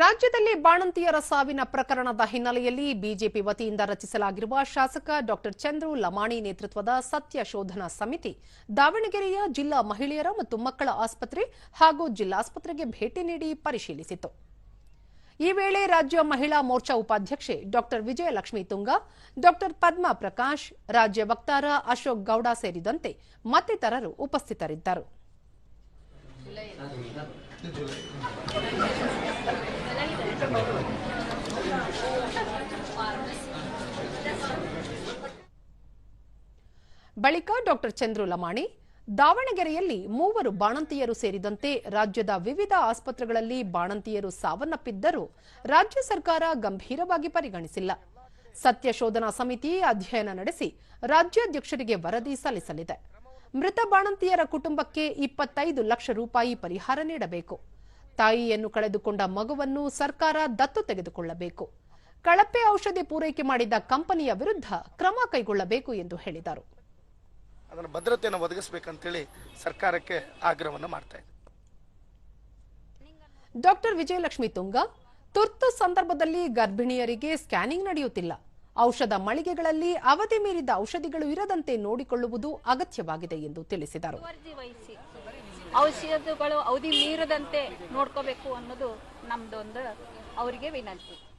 ರಾಜ್ಯದಲ್ಲಿ ಬಾಣಂತಿಯರ ಸಾವಿನ ಪ್ರಕರಣದ ಹಿನ್ನೆಲೆಯಲ್ಲಿ ಬಿಜೆಪಿ ವತಿಯಿಂದ ರಚಿಸಲಾಗಿರುವ ಶಾಸಕ ಡಾಕ್ಟರ್ ಚಂದ್ರು ಲಮಾಣಿ ನೇತೃತ್ವದ ಸತ್ಯ ಶೋಧನಾ ಸಮಿತಿ ದಾವಣಗೆರೆಯ ಜಿಲ್ಲಾ ಮಹಿಳೆಯರ ಮತ್ತು ಮಕ್ಕಳ ಆಸ್ಪತ್ರೆ ಹಾಗೂ ಜಿಲ್ಲಾಸ್ಪತ್ರೆಗೆ ಭೇಟಿ ನೀಡಿ ಪರಿಶೀಲಿಸಿತು. ಈ ವೇಳೆ ರಾಜ್ಯ ಮಹಿಳಾ ಮೋರ್ಚಾ ಉಪಾಧ್ಯಕ್ಷೆ ಡಾಕ್ಟರ್ ವಿಜಯಲಕ್ಷ್ಮಿ ತುಂಗ ಡಾಕ್ಟರ್ ಪದ್ಮಾ ಪ್ರಕಾಶ್, ರಾಜ್ಯ ವಕ್ತಾರ ಅಶೋಕ್ ಗೌಡ ಸೇರಿದಂತೆ ಮತ್ತಿತರರು ಉಪಸ್ಥಿತರಿದ್ದರು. ಬಳಿಕ ಡಾಕ್ಟರ್ ಚಂದ್ರು ಲಮಾಣಿ, ದಾವಣಗೆರೆಯಲ್ಲಿ ಮೂವರು ಬಾಣಂತಿಯರು ಸೇರಿದಂತೆ ರಾಜ್ಯದ ವಿವಿಧ ಆಸ್ಪತ್ರೆಗಳಲ್ಲಿ ಬಾಣಂತಿಯರು ಸಾವನ್ನಪ್ಪಿದ್ದರೂ ರಾಜ್ಯ ಸರ್ಕಾರ ಗಂಭೀರವಾಗಿ ಪರಿಗಣಿಸಿಲ್ಲ. ಸತ್ಯ ಶೋಧನಾ ಸಮಿತಿ ಅಧ್ಯಯನ ನಡೆಸಿ ರಾಜ್ಯಾಧ್ಯಕ್ಷರಿಗೆ ವರದಿ ಸಲ್ಲಿಸಲಿದೆ. ಮೃತ ಬಾಣಂತಿಯರ ಕುಟುಂಬಕ್ಕೆ ಇಪ್ಪತ್ತೈದು ಲಕ್ಷ ರೂಪಾಯಿ ಪರಿಹಾರ ನೀಡಬೇಕು. ತಾಯಿಯನ್ನು ಕಳೆದುಕೊಂಡ ಮಗುವನ್ನು ಸರ್ಕಾರ ದತ್ತು ತೆಗೆದುಕೊಳ್ಳಬೇಕು. ಕಳಪೆ ಔಷಧಿ ಪೂರೈಕೆ ಮಾಡಿದ ಕಂಪನಿಯ ವಿರುದ್ಧ ಕ್ರಮ ಕೈಗೊಳ್ಳಬೇಕು ಎಂದು ಹೇಳಿದರು. ಅದರ ಭದ್ರತೆಯನ್ನು ಒದಗಿಸಬೇಕಂತೇಳಿ ಸರ್ಕಾರಕ್ಕೆ ಆಗ್ರಹವನ್ನು ಮಾಡ್ತಾ ಇದೆ ಡಾಕ್ಟರ್ ವಿಜಯಲಕ್ಷ್ಮಿ ತುಂಗ ತುರ್ತು ಸಂದರ್ಭದಲ್ಲಿ ಗರ್ಭಿಣಿಯರಿಗೆ ಸ್ಕ್ಯಾನಿಂಗ್ ನಡೆಯುತ್ತಿಲ್ಲ. ಔಷಧ ಮಳಿಗೆಗಳಲ್ಲಿ ಅವಧಿ ಮೀರಿದ ಔಷಧಿಗಳು ಇರದಂತೆ ನೋಡಿಕೊಳ್ಳುವುದು ಅಗತ್ಯವಾಗಿದೆ ಎಂದು ತಿಳಿಸಿದರು. ಔಷಧಗಳು ಅವಧಿ ಮೀರದಂತೆ ನೋಡ್ಕೋಬೇಕು ಅನ್ನೋದು ನಮ್ದೊಂದು ಅವರಿಗೆ ವಿನಂತಿ.